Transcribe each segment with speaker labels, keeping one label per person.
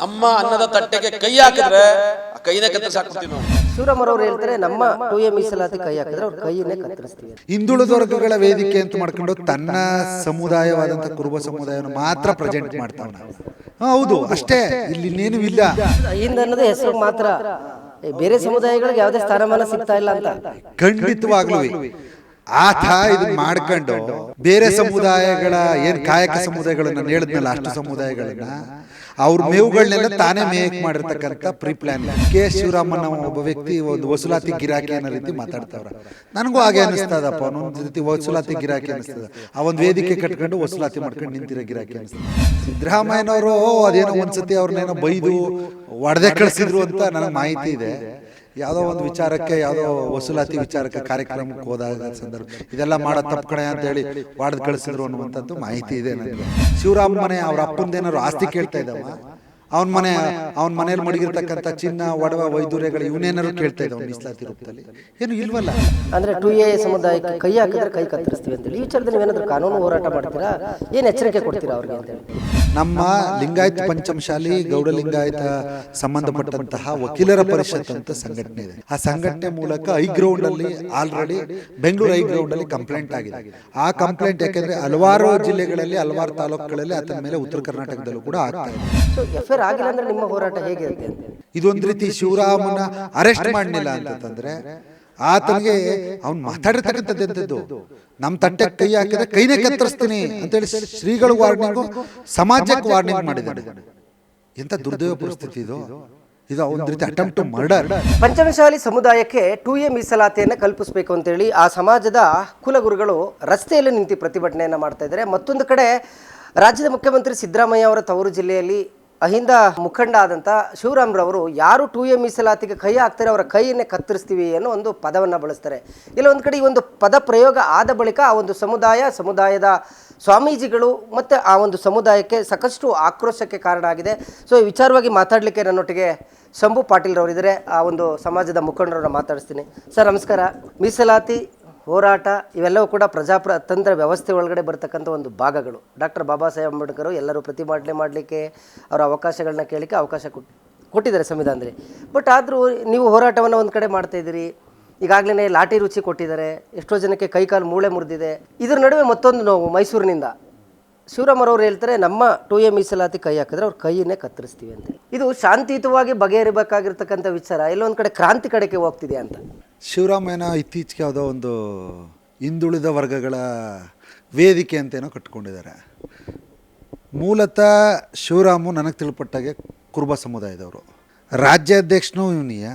Speaker 1: ನಮ್ಮ ಅನ್ನದ ತಟ್ಟೆಗೆ ಕೈ ಹಾಕಿದ್ರೆ ಆ ಕೈನ ಕತ್ತರಿಸಿ ಹಾಕ್ಬಿಡ್ತೀವಿ ನಾವು.
Speaker 2: ಶಿವರಾಮರವ್ರು ಹೇಳ್ತಾರೆ ನಮ್ಮ ಟು ಎ ಮೀಸಲಾತಿ ಕೈ ಹಾಕಿದ್ರೆ ಅವ್ರ ಕೈಯನ್ನೇ ಕತ್ತರಿಸ್ತೀವಿ.
Speaker 3: ಹಿಂದುಳಿದ ವರ್ಗಗಳ ವೇದಿಕೆ ಅಂತ ಮಾಡ್ಕೊಂಡು ತನ್ನ ಸಮುದಾಯವಾದಂಥ ಕುರುಬ ಸಮುದಾಯವನ್ನು ಮಾತ್ರ ಪ್ರೆಸೆಂಟ್ ಮಾಡ್ತಾವ ಹೌದು ಅಷ್ಟೇ ಇಲ್ಲಿ ಇನ್ನೇನು ಇಲ್ಲ.
Speaker 2: ಹಿಂದ್ ಅನ್ನೋದು ಹೆಸರು ಮಾತ್ರ. ಏ, ಬೇರೆ ಸಮುದಾಯಗಳಿಗೆ ಯಾವುದೇ ಸ್ಥಾನಮಾನ ಸಿಗ್ತಾ ಇಲ್ಲ ಅಂತ.
Speaker 3: ಖಂಡಿತವಾಗ್ಲೂ ಆತ ಇದನ್ನ ಮಾಡ್ಕೊಂಡು ಬೇರೆ ಸಮುದಾಯಗಳ ಏನ್ ಕಾಯಕ ಸಮುದಾಯಗಳನ್ನ ನಾನು ಹೇಳಿದ್ನಲ್ಲ ಅಷ್ಟು ಸಮುದಾಯಗಳನ್ನ ಅವ್ರ ಮೇವುಗಳನ್ನೆಲ್ಲ ತಾನೇ ಮೇಕ್ ಮಾಡಿರ್ತಕ್ಕಂಥ ಪ್ರೀ ಪ್ಲಾನ್ ಕೆ. ಶಿವರಾಮನ್ ಅನ್ನೋ ಒಬ್ಬ ವ್ಯಕ್ತಿ ಒಂದು ವಸೂಲಾತಿ ಗಿರಾಕಿ ಅನ್ನೋ ರೀತಿ ಮಾತಾಡ್ತಾವ್ರ. ನನಗೂ ಹಾಗೆ ಅನಿಸ್ತದಪ್ಪ ಒಂದೊಂದು ರೀತಿ ವಸೂಲಾತಿ ಗಿರಾಕಿ ಅನಿಸ್ತದ ಆ ಒಂದು ವೇದಿಕೆ ಕಟ್ಕೊಂಡು ವಸೂಲಾತಿ ಮಾಡ್ಕೊಂಡು ನಿಂತಿರೋ ಗಿರಾಕಿ ಅನಿಸ್ತದೆ ಸಿದ್ದರಾಮಯ್ಯನವರು ಅದೇನೋ ಒಂದ್ಸತಿ ಅವ್ರನ್ನೇನೋ ಬೈದು ಒಡೆದೆ ಕಳಿಸಿದ್ರು ಅಂತ ನನಗೆ ಮಾಹಿತಿ ಇದೆ. ಯಾವುದೋ ಒಂದು ವಿಚಾರಕ್ಕೆ ಯಾವುದೋ ವಸೂಲಾತಿ ವಿಚಾರಕ್ಕೆ ಕಾರ್ಯಕ್ರಮಕ್ಕೆ ಹೋದಾಗ ಸಂದರ್ಭ ಇದೆಲ್ಲ ಮಾಡೋ ತಪ್ಪು ಕಣೆ ಅಂತ ಹೇಳಿ ವಾಡ್ದು ಕಳಿಸಿದ್ರು ಅನ್ನುವಂಥದ್ದು ಮಾಹಿತಿ ಇದೆ ನನಗೆ. ಶಿವರಾಮ್ ಮನೆ ಅವ್ರ ಅಪ್ಪಂದೇನಾದ್ರು ಆಸ್ತಿ ಕೇಳ್ತಾ ಇದ್ದಾವ ಅವನ ಮನೆ ಅವನ ಮನೇಲಿ ಮಡಗಿರ್ತಕ್ಕಂಥ ಚಿನ್ನ ಒಡವ ವೈದೂರ್ಯಗಳು ಇವನೇನಾದ್ರು ಕೇಳ್ತಾ ಇದ್ದಾವೆ ಮೀಸಲಾತಿ ರೂಪದಲ್ಲಿ? ಏನು ಇಲ್ವಲ್ಲ?
Speaker 2: ಅಂದ್ರೆ ಟು ಎ ಸಮುದಾಯಕ್ಕೆ ಕೈ ಹಾಕಿದ್ರೆ ಕೈ ಕತ್ತರಿಸ್ತೀವಿ ಅಂತೇಳಿ. ಈ ವಿಚಾರದಲ್ಲಿ ಏನಾದರೂ ಕಾನೂನು ಹೋರಾಟ ಮಾಡ್ತೀರಾ? ಏನ್ ಎಚ್ಚರಿಕೆ ಕೊಡ್ತೀರಾ ಅವ್ರಿಗೆ ಅಂತ ಹೇಳಿ?
Speaker 3: ನಮ್ಮ ಲಿಂಗಾಯತ ಪಂಚಮಶಾಲಿ ಗೌಡ ಲಿಂಗಾಯತ ಸಂಬಂಧಪಟ್ಟಂತಹ ವಕೀಲರ ಪರಿಷತ್ ಅಂತ ಸಂಘಟನೆ ಇದೆ. ಆ ಸಂಘಟನೆ ಮೂಲಕ ಐ ಗ್ರೌಂಡ್ ಅಲ್ಲಿ ಆಲ್ರೆಡಿ ಬೆಂಗಳೂರು ಐ ಗ್ರೌಂಡ್ ಅಲ್ಲಿ ಕಂಪ್ಲೇಂಟ್ ಆಗಿದೆ. ಆ ಕಂಪ್ಲೇಂಟ್ ಯಾಕೆಂದ್ರೆ ಹಲವಾರು ಜಿಲ್ಲೆಗಳಲ್ಲಿ ಹಲವಾರು ತಾಲೂಕುಗಳಲ್ಲಿ ಅದರ ಮೇಲೆ ಉತ್ತರ ಕರ್ನಾಟಕದಲ್ಲೂ ಕೂಡ ಆಗ್ತಾ ಇದೆ. ಇದೊಂದು ರೀತಿ ಶಿವರಾಮನ ಅರೆಸ್ಟ್ ಮಾಡಲಿಲ್ಲ ಅಂತಂದ್ರೆ ಆತನಿಗೆ ಅವ್ನು ಮಾತಾಡಿರ್ತಕ್ಕಂಥದ್ದು ಎಂಥದ್ದು? ನಮ್ಮ ತಟ್ಟೆ ಕೈ ಹಾಕಿದ್ರೆ ಕೈನೇ ಕತ್ತರಿಸ್ತೀನಿ ಅಂತೇಳಿ ಶ್ರೀಗಳು ವಾರ್ನಿಂಗು ಸಮಾಜಕ್ಕೆ ವಾರ್ನಿಂಗ್ ಮಾಡಿದ್ದಾರೆ. ಎಂಥ ದುರ್ದೈವ ಪರಿಸ್ಥಿತಿ ಇದು? ಇದು? ಒಂದು ರೀತಿ ಅಟೆಂಪ್ಟ್ ಟು ಮರ್ಡರ್
Speaker 2: ಪಂಚಮಶಾಲಿ ಸಮುದಾಯಕ್ಕೆ ಟೂ ಎ ಮೀಸಲಾತಿಯನ್ನು ಕಲ್ಪಿಸಬೇಕು ಅಂತೇಳಿ ಆ ಸಮಾಜದ ಕುಲಗುರುಗಳು ರಸ್ತೆಯಲ್ಲಿ ನಿಂತು ಪ್ರತಿಭಟನೆಯನ್ನು ಮಾಡ್ತಾ ಇದ್ದಾರೆ. ಮತ್ತೊಂದು ಕಡೆ ರಾಜ್ಯದ ಮುಖ್ಯಮಂತ್ರಿ ಸಿದ್ದರಾಮಯ್ಯ ಅವರ ತವರು ಜಿಲ್ಲೆಯಲ್ಲಿ ಅಹಿಂದ ಮುಖಂಡ ಆದಂಥ ಶಿವರಾಮ್ರವರು ಯಾರು ಟು ಎ ಮೀಸಲಾತಿಗೆ ಕೈ ಹಾಕ್ತಾರೆ, ಅವರ ಕೈಯನ್ನೇ ಕತ್ತರಿಸ್ತೀವಿ ಅನ್ನೋ ಒಂದು ಪದವನ್ನು ಬಳಸ್ತಾರೆ. ಇಲ್ಲ ಒಂದು ಕಡೆ ಈ ಒಂದು ಪದ ಪ್ರಯೋಗ ಆದ ಬಳಿಕ ಆ ಒಂದು ಸಮುದಾಯ, ಸಮುದಾಯದ ಸ್ವಾಮೀಜಿಗಳು ಮತ್ತು ಆ ಒಂದು ಸಮುದಾಯಕ್ಕೆ ಸಾಕಷ್ಟು ಆಕ್ರೋಶಕ್ಕೆ ಕಾರಣ ಆಗಿದೆ. ಸೊ ಈ ವಿಚಾರವಾಗಿ ಮಾತಾಡಲಿಕ್ಕೆ ನನ್ನೊಟ್ಟಿಗೆ ಶಂಭು ಪಾಟೀಲ್ ರವರಿದ್ದಾರೆ ಆ ಒಂದು ಸಮಾಜದ ಮುಖಂಡರನ್ನ ಮಾತಾಡಿಸ್ತೀನಿ. ಸರ್, ನಮಸ್ಕಾರ. ಮೀಸಲಾತಿ ಹೋರಾಟ ಇವೆಲ್ಲವೂ ಕೂಡ ಪ್ರಜಾಪ್ರತಂತ್ರ ವ್ಯವಸ್ಥೆ ಒಳಗಡೆ ಬರ್ತಕ್ಕಂಥ ಒಂದು ಭಾಗಗಳು. ಡಾಕ್ಟರ್ ಬಾಬಾ ಸಾಹೇಬ್ ಅಂಬೇಡ್ಕರ್ ಎಲ್ಲರೂ ಪ್ರತಿಭಟನೆ ಮಾಡಲಿಕ್ಕೆ ಅವರ ಅವಕಾಶಗಳನ್ನ ಕೇಳಲಿಕ್ಕೆ ಅವಕಾಶ ಕೊಟ್, ಕೊಟ್ಟಿದ್ದಾರೆ ಸಂವಿಧಾನದಲ್ಲಿ. ಬಟ್ ಆದರೂ ನೀವು ಹೋರಾಟವನ್ನು ಒಂದು ಕಡೆ ಮಾಡ್ತಾಯಿದ್ದೀರಿ ಈಗಾಗಲೇ ಲಾಠಿ ರುಚಿ ಕೊಟ್ಟಿದ್ದಾರೆ, ಎಷ್ಟೋ ಜನಕ್ಕೆ ಕೈಕಾಲು ಮೂಳೆ ಮುರಿದಿದೆ. ಇದ್ರ ನಡುವೆ ಮತ್ತೊಂದು ನೋವು ಮೈಸೂರಿನಿಂದ. ಶಿವರಾಮರವ್ರು ಹೇಳ್ತಾರೆ, ನಮ್ಮ ಟು ಎ ಮೀಸಲಾತಿ ಕೈ ಹಾಕಿದ್ರೆ ಅವ್ರ ಕೈಯನ್ನೇ ಕತ್ತರಿಸ್ತೀವಿ ಅಂತ ಇದು ಶಾಂತಿಯುತವಾಗಿ ಬಗೆಹರಿಬೇಕಾಗಿರ್ತಕ್ಕಂಥ ವಿಚಾರ ಎಲ್ಲೊಂದು ಕಡೆ ಕ್ರಾಂತಿ ಕಡೆಗೆ ಹೋಗ್ತಿದೆ ಅಂತ?
Speaker 3: ಶಿವರಾಮಯ್ಯನ ಇತ್ತೀಚೆಗೆ ಯಾವುದೋ ಒಂದು ಹಿಂದುಳಿದ ವರ್ಗಗಳ ವೇದಿಕೆ ಅಂತೇನೋ ಕಟ್ಕೊಂಡಿದ್ದಾರೆ. ಮೂಲತಃ ಶಿವರಾಮು ನನಗೆ ತಿಳ್ಪಟ್ಟಾಗೆ ಕುರುಬ ಸಮುದಾಯದವರು. ರಾಜ್ಯಾಧ್ಯಕ್ಷನೂ ಇವನಿಯ,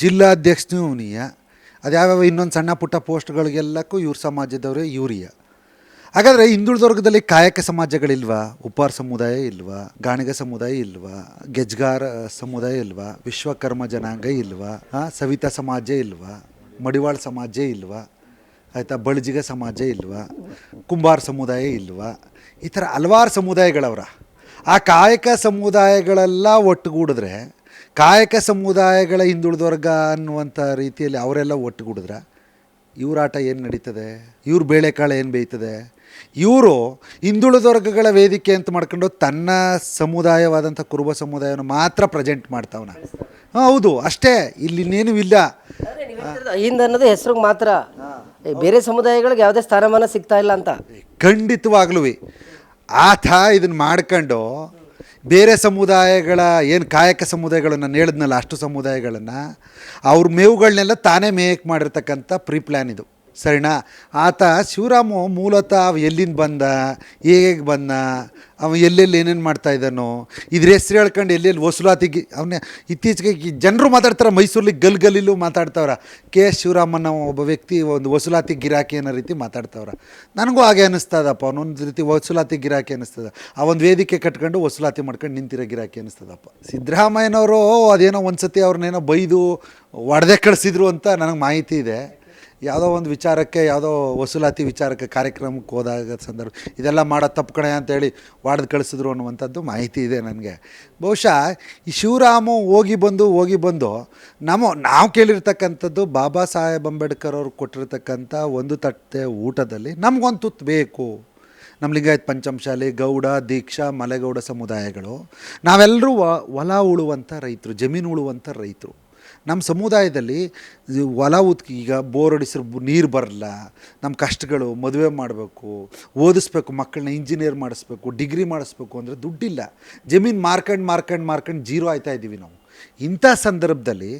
Speaker 3: ಜಿಲ್ಲಾಧ್ಯಕ್ಷನೂ ಇವನಿಯ, ಅದ್ಯಾವ್ಯಾವ ಇನ್ನೊಂದು ಸಣ್ಣ ಪುಟ್ಟ ಪೋಸ್ಟ್ಗಳಿಗೆಲ್ಲಕ್ಕೂ ಇವ್ರ ಸಮಾಜದವರೇ ಇವರಿಯ. ಹಾಗಾದರೆ ಹಿಂದುಳಿದ ವರ್ಗದಲ್ಲಿ ಕಾಯಕ ಸಮಾಜಗಳಿಲ್ವಾ? ಉಪ್ಪಾರ ಸಮುದಾಯ ಇಲ್ವಾ? ಗಾಣಿಗ ಸಮುದಾಯ ಇಲ್ವಾ? ಗೆಜ್ಗಾರ ಸಮುದಾಯ ಇಲ್ವಾ? ವಿಶ್ವಕರ್ಮ ಜನಾಂಗ ಇಲ್ವಾ? ಸವಿತಾ ಸಮಾಜ ಇಲ್ವಾ? ಮಡಿವಾಳ ಸಮಾಜ ಇಲ್ವಾ? ಆಯಿತಾ, ಬಳ್ಜಿಗ ಸಮಾಜ ಇಲ್ವಾ? ಕುಂಬಾರ ಸಮುದಾಯ ಇಲ್ವಾ? ಈ ಥರ ಹಲವಾರು ಸಮುದಾಯಗಳವರ. ಆ ಕಾಯಕ ಸಮುದಾಯಗಳೆಲ್ಲ ಒಟ್ಟುಗೂಡಿದ್ರೆ, ಕಾಯಕ ಸಮುದಾಯಗಳ ಹಿಂದುಳಿದ ವರ್ಗ ಅನ್ನುವಂಥ ರೀತಿಯಲ್ಲಿ ಅವರೆಲ್ಲ ಒಟ್ಟುಗೂಡಿದ್ರೆ? ಇವ್ರ ಆಟ ಏನು ನಡೀತದೆ? ಇವ್ರ ಬೇಳೆಕಾಳು ಏನು ಬೇಯ್ತದೆ? ಇವರು ಹಿಂದುಳಿದ ವರ್ಗಗಳ ವೇದಿಕೆ ಅಂತ ಮಾಡ್ಕೊಂಡು ತನ್ನ ಸಮುದಾಯವಾದಂಥ ಕುರುಬ ಸಮುದಾಯವನ್ನು ಮಾತ್ರ ಪ್ರೆಸೆಂಟ್ ಮಾಡ್ತಾವನ. ಹೌದು ಅಷ್ಟೇ ಇಲ್ಲಿ ಇನ್ನೇನು ಇಲ್ಲ.
Speaker 2: ಹಿಂದ ಅನ್ನೋದು ಹೆಸರು ಮಾತ್ರ ಬೇರೆ ಸಮುದಾಯಗಳಿಗೆ ಯಾವುದೇ ಸ್ಥಾನಮಾನ ಸಿಗ್ತಾ ಇಲ್ಲ ಅಂತ.
Speaker 3: ಖಂಡಿತವಾಗ್ಲೂ ಆತ ಇದನ್ನು ಮಾಡ್ಕೊಂಡು ಬೇರೆ ಸಮುದಾಯಗಳ ಏನು ಕಾಯಕ ಸಮುದಾಯಗಳನ್ನು ಹೇಳಿದ್ನಲ್ಲ ಅಷ್ಟು ಸಮುದಾಯಗಳನ್ನು ಅವ್ರ ಮೇವುಗಳನ್ನೆಲ್ಲ ತಾನೇ ಮೇಯಕ್ಕೆ ಮಾಡಿರ್ತಕ್ಕಂಥ ಪ್ರೀ ಪ್ಲ್ಯಾನ್ ಇದು. ಸರಿನಾ? ಆತ ಶಿವರಾಮು ಮೂಲತಃ ಅವ ಎಲ್ಲಿಂದ ಬಂದ? ಹೇಗೆ ಬಂದ? ಅವ ಎಲ್ಲೆಲ್ಲಿ ಏನೇನು ಮಾಡ್ತಾ ಇದ್ದಾನೋ? ಇದ್ರ ಹೆಸ್ರು ಹೇಳ್ಕೊಂಡು ಎಲ್ಲೆಲ್ಲಿ ವಸೂಲಾತಿಗೆ ಅವನೇ ಇತ್ತೀಚೆಗೆ ಜನರು ಮಾತಾಡ್ತಾರೆ ಮೈಸೂರಲ್ಲಿ ಗಲ್ ಗಲ್ಲಿಲ್ಲೂ ಮಾತಾಡ್ತಾವ್ರ. ಕೆ ಎಸ್ ಶಿವರಾಮನ್ನ ಒಬ್ಬ ವ್ಯಕ್ತಿ ಒಂದು ವಸೂಲಾತಿ ಗಿರಾಕಿ ಅನ್ನೋ ರೀತಿ ಮಾತಾಡ್ತಾವ್ರ. ನನಗೂ ಹಾಗೆ ಅನ್ನಿಸ್ತದಪ್ಪ ಅವನೊಂದು ರೀತಿ ವಸೂಲಾತಿ ಗಿರಾಕಿ ಅನ್ನಿಸ್ತದ ಆ ಒಂದು ವೇದಿಕೆ ಕಟ್ಕೊಂಡು ವಸೂಲಾತಿ ಮಾಡ್ಕೊಂಡು ನಿಂತಿರೋ ಗಿರಾಕಿ ಅನ್ನಿಸ್ತದಪ್ಪ ಸಿದ್ದರಾಮಯ್ಯನವರು ಅದೇನೋ ಒಂದು ಸತಿ ಅವ್ರನ್ನೇನೋ ಬೈದು ಒಡೆದೇ ಕಳಿಸಿದ್ರು ಅಂತ ನನಗೆ ಮಾಹಿತಿ ಇದೆ. ಯಾವುದೋ ಒಂದು ವಿಚಾರಕ್ಕೆ, ಯಾವುದೋ ವಸೂಲಾತಿ ವಿಚಾರಕ್ಕೆ ಕಾರ್ಯಕ್ರಮಕ್ಕೆ ಹೋದಾಗ ಸಂದರ್ಭ, ಇದೆಲ್ಲ ಮಾಡೋ ತಪ್ಪು ಕಣೆ ಅಂತೇಳಿ ವಾಡ್ದು ಕಳಿಸಿದ್ರು ಅನ್ನುವಂಥದ್ದು ಮಾಹಿತಿ ಇದೆ ನನಗೆ. ಬಹುಶಃ ಈ ಶಿವರಾಮು ಹೋಗಿ ಬಂದು ಹೋಗಿ ಬಂದು ನಮ್ಮ, ನಾವು ಕೇಳಿರ್ತಕ್ಕಂಥದ್ದು ಬಾಬಾ ಸಾಹೇಬ್ ಅಂಬೇಡ್ಕರ್ ಅವ್ರು ಕೊಟ್ಟಿರ್ತಕ್ಕಂಥ ಒಂದು ತಟ್ಟೆ ಊಟದಲ್ಲಿ ನಮಗೊಂದು ತುತ್ತು ಬೇಕು. ನಮ್ಮ ಲಿಂಗಾಯತ್ ಪಂಚಮಶಾಲಿ ಗೌಡ, ದೀಕ್ಷಾ, ಮಲೆಗೌಡ ಸಮುದಾಯಗಳು, ನಾವೆಲ್ಲರೂ ಹೊಲ ಉಳುವಂಥ ರೈತರು, ಜಮೀನು ಉಳುವಂಥ ರೈತರು. ನಮ್ಮ ಸಮುದಾಯದಲ್ಲಿ ಹೊಲ ಉತ್ಕಿ, ಈಗ ಬೋರ್ ಹೊಡಿಸಿರು ನೀರು ಬರಲ್ಲ ನಮ್ಮ ಕಷ್ಟಗಳು ಮದುವೆ ಮಾಡಬೇಕು, ಓದಿಸ್ಬೇಕು ಮಕ್ಕಳನ್ನ ಇಂಜಿನಿಯರ್ ಮಾಡಿಸ್ಬೇಕು ಡಿಗ್ರಿ ಮಾಡಿಸ್ಬೇಕು ಅಂದರೆ ದುಡ್ಡಿಲ್ಲ. ಜಮೀನು ಮಾರ್ಕಂಡು ಮಾರ್ಕಂಡು ಮಾರ್ಕಂಡು ಜೀರೋ ಆಯ್ತಾ ಇದ್ದೀವಿ ನಾವು. ಇಂಥ ಸಂದರ್ಭದಲ್ಲಿ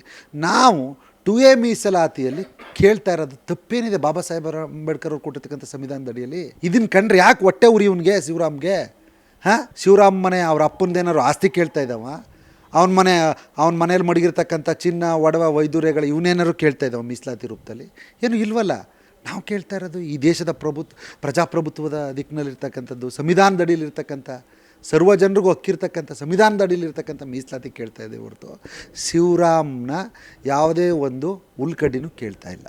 Speaker 3: ನಾವು ಟು ಎ ಮೀಸಲಾತಿಯಲ್ಲಿ ಕೇಳ್ತಾ ಇರೋದು ತಪ್ಪೇನಿದೆ ಬಾಬಾ ಸಾಹೇಬರ ಅಂಬೇಡ್ಕರ್ ಅವ್ರು ಕೊಟ್ಟಿರ್ತಕ್ಕಂಥ ಸಂವಿಧಾನದ ಅಡಿಯಲ್ಲಿ ಇದನ್ನು ಕಂಡ್ರೆ ಯಾಕೆ ಹೊಟ್ಟೆ ಉರಿ ಇವನಿಗೆ, ಶಿವರಾಮ್ಗೆ? ಹಾಂ? ಶಿವರಾಮ್ ಮನೆ ಅವ್ರ ಅಪ್ಪಂದೇನಾದ್ರು ಆಸ್ತಿ ಕೇಳ್ತಾ ಇದ್ದಾವ? ಅವನ ಮನೆ, ಅವನ ಮನೇಲಿ ಮಡಗಿರ್ತಕ್ಕಂಥ ಚಿನ್ನ, ಒಡವ ವೈದೂರ್ಯಗಳು ಇವನೇನಾದ್ರು ಕೇಳ್ತಾ ಇದ್ದಾವೆ ಮೀಸಲಾತಿ ರೂಪದಲ್ಲಿ? ಏನು ಇಲ್ವಲ್ಲ. ನಾವು ಕೇಳ್ತಾ ಇರೋದು ಈ ದೇಶದ ಪ್ರಭುತ್ವ ಪ್ರಜಾಪ್ರಭುತ್ವದ ದಿಕ್ಕಿನಲ್ಲಿರ್ತಕ್ಕಂಥದ್ದು ಸಂವಿಧಾನದ ಅಡಿಯಲ್ಲಿರ್ತಕ್ಕಂಥ ಸರ್ವ ಜನರಿಗೂ ಹಕ್ಕಿರ್ತಕ್ಕಂಥ ಸಂವಿಧಾನದ ಅಡಿಯಲ್ಲಿರ್ತಕ್ಕಂಥ ಮೀಸಲಾತಿ ಕೇಳ್ತಾ ಇದ್ದೇವೆ ಹೊರತು. ಶಿವರಾಮ್ನ ಯಾವುದೇ ಒಂದು ಉಲ್ಕಡ್ಡಿನೂ ಕೇಳ್ತಾ ಇಲ್ಲ.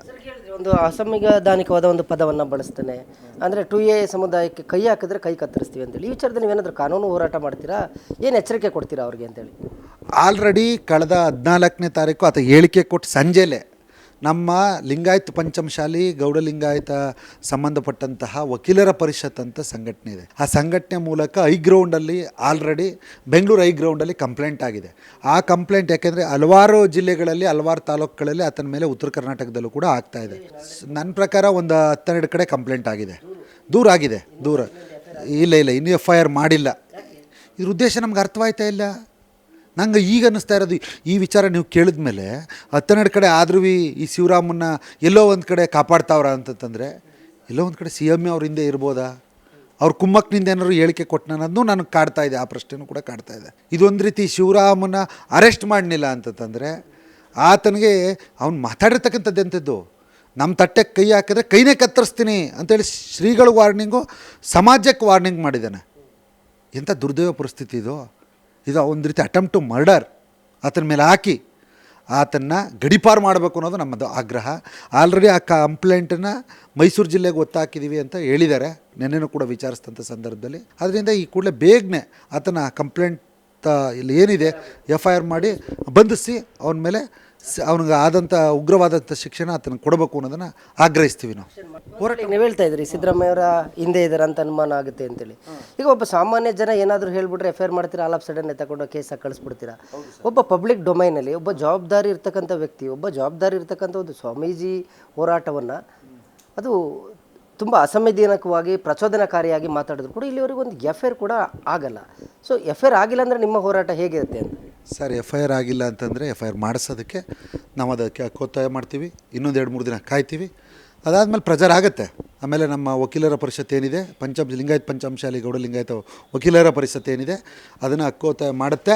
Speaker 2: ಒಂದು ಅಸಂವಿಧಾನಿಕವಾದ ಒಂದು ಪದವನ್ನು ಬಳಸ್ತಾನೆ. ಅಂದರೆ ಟು ಎ ಸಮುದಾಯಕ್ಕೆ ಕೈ ಹಾಕಿದ್ರೆ ಕೈ ಕತ್ತರಿಸ್ತೀವಿ ಅಂತೇಳಿ. ಈ ವಿಚಾರದಲ್ಲಿ ನೀವೇನಾದರೂ ಕಾನೂನು ಹೋರಾಟ ಮಾಡ್ತೀರಾ? ಏನು ಎಚ್ಚರಿಕೆ ಕೊಡ್ತೀರಾ ಅವ್ರಿಗೆ ಅಂತೇಳಿ?
Speaker 3: ಆಲ್ರೆಡಿ ಕಳೆದ ಹದಿನಾಲ್ಕನೇ ತಾರೀಕು ಆತ ಹೇಳಿಕೆ ಕೊಟ್ಟು ಸಂಜೆಲೆ ನಮ್ಮ ಲಿಂಗಾಯತ್ ಪಂಚಮಶಾಲಿ ಗೌಡ ಲಿಂಗಾಯತ ಸಂಬಂಧಪಟ್ಟಂತಹ ವಕೀಲರ ಪರಿಷತ್ ಅಂತ ಸಂಘಟನೆ ಇದೆ. ಆ ಸಂಘಟನೆ ಮೂಲಕ ಐ ಗ್ರೌಂಡಲ್ಲಿ ಆಲ್ರೆಡಿ ಬೆಂಗಳೂರು ಐ ಗ್ರೌಂಡಲ್ಲಿ ಕಂಪ್ಲೇಂಟ್ ಆಗಿದೆ. ಆ ಕಂಪ್ಲೇಂಟ್ ಯಾಕೆಂದರೆ ಹಲವಾರು ಜಿಲ್ಲೆಗಳಲ್ಲಿ, ಹಲವಾರು ತಾಲೂಕುಗಳಲ್ಲಿ ಆತನ ಮೇಲೆ ಉತ್ತರ ಕರ್ನಾಟಕದಲ್ಲೂ ಕೂಡ ಆಗ್ತಾ ಇದೆ. ನನ್ನ ಪ್ರಕಾರ ಒಂದು ಹತ್ತೆರಡು ಕಡೆ ಕಂಪ್ಲೇಂಟ್ ಆಗಿದೆ. ದೂರ ಆಗಿದೆ, ದೂರ. ಇಲ್ಲ ಇಲ್ಲ, ಇನ್ನೂ ಎಫ್ ಐ ಆರ್ ಮಾಡಿಲ್ಲ. ಇದ್ರ ಉದ್ದೇಶ ನಮ್ಗೆ ಅರ್ಥವಾಯ್ತಾ ಇಲ್ಲ? ನಂಗೆ ಈಗ ಅನ್ನಿಸ್ತಾ ಇರೋದು, ಈ ವಿಚಾರ ನೀವು ಕೇಳಿದ ಮೇಲೆ ಹತ್ತೆರಡು ಕಡೆ ಆದ್ರೂ ಈ ಶಿವರಾಮನ್ನ ಎಲ್ಲೋ ಒಂದು ಕಡೆ ಕಾಪಾಡ್ತಾವ್ರ ಅಂತಂತಂದರೆ, ಎಲ್ಲೋ ಒಂದು ಕಡೆ ಸಿ ಎಂ ಎ ಅವ್ರ ಹಿಂದೆ ಇರ್ಬೋದಾ? ಅವ್ರ ಕುಮ್ಮಕ್ನಿಂದ ಏನಾದ್ರು ಹೇಳಿಕೆ ಕೊಟ್ಟನ ಅನ್ನೋದು ನನಗೆ ಕಾಡ್ತಾ ಇದೆ, ಆ ಪ್ರಶ್ನೆನೂ ಕೂಡ ಕಾಡ್ತಾ ಇದೆ. ಇದೊಂದು ರೀತಿ ಶಿವರಾಮನ್ನ ಅರೆಸ್ಟ್ ಮಾಡಲಿಲ್ಲ ಅಂತಂತಂದರೆ, ಆತನಿಗೆ ಅವ್ನು ಮಾತಾಡಿರ್ತಕ್ಕಂಥದ್ದು ಎಂಥದ್ದು? ನಮ್ಮ ತಟ್ಟೆಗೆ ಕೈ ಹಾಕಿದ್ರೆ ಕೈನೇ ಕತ್ತರಿಸ್ತೀನಿ ಅಂತೇಳಿ ಶ್ರೀಗಳು ವಾರ್ನಿಂಗು ಸಮಾಜಕ್ಕೆ ವಾರ್ನಿಂಗ್ ಮಾಡಿದ್ದಾನೆ. ಎಂಥ ದುರ್ದೈವ ಪರಿಸ್ಥಿತಿ ಇದು? ಇದು ಒಂದು ರೀತಿ ಅಟೆಂಪ್ಟ್ ಟು ಮರ್ಡರ್ ಆತನ ಮೇಲೆ ಹಾಕಿ ಆತನ್ನು ಗಡಿಪಾರು ಮಾಡಬೇಕು ಅನ್ನೋದು ನಮ್ಮದು ಆಗ್ರಹ. ಆಲ್ರೆಡಿ ಆ ಕಂಪ್ಲೇಂಟನ್ನು ಮೈಸೂರು ಜಿಲ್ಲೆಗೆ ಒತ್ತಾಕಿದ್ದೀವಿ ಅಂತ ಹೇಳಿದ್ದಾರೆ. ನೆನ್ನೆನೂ ಕೂಡ ವಿಚಾರಿಸಿದಂಥ ಸಂದರ್ಭದಲ್ಲಿ. ಅದರಿಂದ ಈ ಕೂಡಲೇ ಬೇಗನೆ ಆತನ ಕಂಪ್ಲೇಂಟ್ ಇಲ್ಲಿ ಏನಿದೆ ಎಫ್ ಐ ಆರ್ ಮಾಡಿ ಬಂಧಿಸಿ ಅವನ ಮೇಲೆ ಅವನಿಗೆ ಆದಂಥ ಉಗ್ರವಾದಂಥ ಶಿಕ್ಷಣ ಆತನಿಗೆ ಕೊಡಬೇಕು ಅನ್ನೋದನ್ನು ಆಗ್ರಹಿಸ್ತೀವಿ ನಾವು.
Speaker 2: ಹೋರಾಟ ನೀವು ಹೇಳ್ತಾ ಇದ್ರಿ ಸಿದ್ದರಾಮಯ್ಯವರ ಹಿಂದೆ ಇದ್ದಾರೆ ಅಂತ ಅನುಮಾನ ಆಗುತ್ತೆ ಅಂತೇಳಿ. ಈಗ ಒಬ್ಬ ಸಾಮಾನ್ಯ ಜನ ಏನಾದರೂ ಹೇಳ್ಬಿಟ್ರೆ ಎಫ್ ಐ ಆರ್ ಮಾಡ್ತೀರಾ ಆಲ್ ಆಫ್ ಸಡನ್ ತಗೊಂಡು ಕೇಸ್ ಕಳಿಸ್ಬಿಡ್ತೀರಾ? ಒಬ್ಬ ಪಬ್ಲಿಕ್ ಡೊಮೈನಲ್ಲಿ ಒಬ್ಬ ಜವಾಬ್ದಾರಿ ಇರ್ತಕ್ಕಂಥ ವ್ಯಕ್ತಿ ಒಬ್ಬ ಜವಾಬ್ದಾರಿ ಇರ್ತಕ್ಕಂಥ ಒಂದು ಸ್ವಾಮೀಜಿ ಹೋರಾಟವನ್ನು ಅದು ತುಂಬ ಅಸಂವಿಧಾನಕವಾಗಿ ಪ್ರಚೋದನಕಾರಿಯಾಗಿ ಮಾತಾಡಿದ್ರು ಕೂಡ ಇಲ್ಲಿವರೆಗೂ ಒಂದು ಎಫ್ ಐರ್ ಕೂಡ ಆಗಲ್ಲ. ಸೊ ಎಫ್ ಐರ್ ಆಗಿಲ್ಲ ಅಂದರೆ ನಿಮ್ಮ ಹೋರಾಟ ಹೇಗಿರುತ್ತೆ ಅಂತ?
Speaker 3: ಸರ್ ಎಫ್ ಐ ಆರ್ ಆಗಿಲ್ಲ ಅಂತಂದರೆ ಎಫ್ ಐ ಆರ್ ಮಾಡಿಸೋದಕ್ಕೆ ನಾವು ಅದಕ್ಕೆ ಒತ್ತಾಯ ಮಾಡ್ತೀವಿ, ಇನ್ನೊಂದು ಎರಡು ಮೂರು ದಿನ ಕಾಯ್ತೀವಿ. ಅದಾದಮೇಲೆ ಪ್ರಜರ್ ಆಗುತ್ತೆ. ಆಮೇಲೆ ನಮ್ಮ ವಕೀಲರ ಪರಿಷತ್ ಏನಿದೆ, ಪಂಚಮ್, ಲಿಂಗಾಯತ್ ಪಂಚಮಶಾಲಿ ಗೌಡ ಲಿಂಗಾಯತ ವಕೀಲರ ಪರಿಷತ್ ಏನಿದೆ, ಅದನ್ನು ಹಕ್ಕೋತ್ತಾಯ ಮಾಡುತ್ತೆ.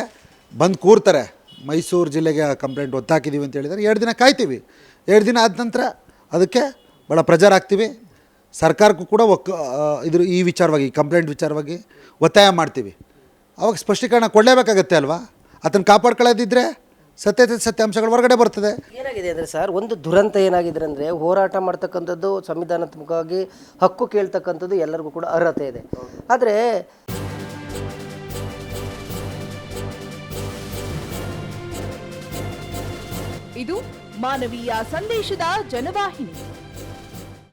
Speaker 3: ಬಂದು ಕೂರ್ತಾರೆ. ಮೈಸೂರು ಜಿಲ್ಲೆಗೆ ಕಂಪ್ಲೇಂಟ್ ಒತ್ತಾಕಿದ್ದೀವಿ ಅಂತ ಹೇಳಿದರೆ ಎರಡು ದಿನ ಕಾಯ್ತೀವಿ. ಎರಡು ದಿನ ಆದ ನಂತರ ಅದಕ್ಕೆ ಭಾಳ ಪ್ರೆಜರ್ ಆಗ್ತೀವಿ. ಸರ್ಕಾರಕ್ಕೂ ಕೂಡ ಒಕ್ ಇದ್ರ ಈ ವಿಚಾರವಾಗಿ ಕಂಪ್ಲೇಂಟ್ ವಿಚಾರವಾಗಿ ಒತ್ತಾಯ ಮಾಡ್ತೀವಿ. ಅವಾಗ ಸ್ಪಷ್ಟೀಕರಣ ಕೊಡಲೇಬೇಕಾಗತ್ತೆ ಅಲ್ವಾ? ಅದನ್ನು ಕಾಪಾಡ್ಕೊಳ್ಳೋದಿದ್ದರೆ ಸತ್ಯತೆ ಸತ್ಯಾಂಶಗಳು ಹೊರಗಡೆ ಬರ್ತದೆ.
Speaker 2: ಏನಾಗಿದೆ ಅಂದರೆ ಸರ್ ಒಂದು ದುರಂತ ಏನಾಗಿದೆ ಅಂದರೆ ಹೋರಾಟ ಮಾಡ್ತಕ್ಕಂಥದ್ದು ಸಂವಿಧಾನಾತ್ಮಕವಾಗಿ ಹಕ್ಕು ಕೇಳ್ತಕ್ಕಂಥದ್ದು ಎಲ್ಲರಿಗೂ ಕೂಡ ಅರ್ಹತೆ ಇದೆ. ಆದರೆ
Speaker 4: ಇದು ಮಾನವೀಯ ಸಂದೇಶದ ಜನವಾಹಿನಿ.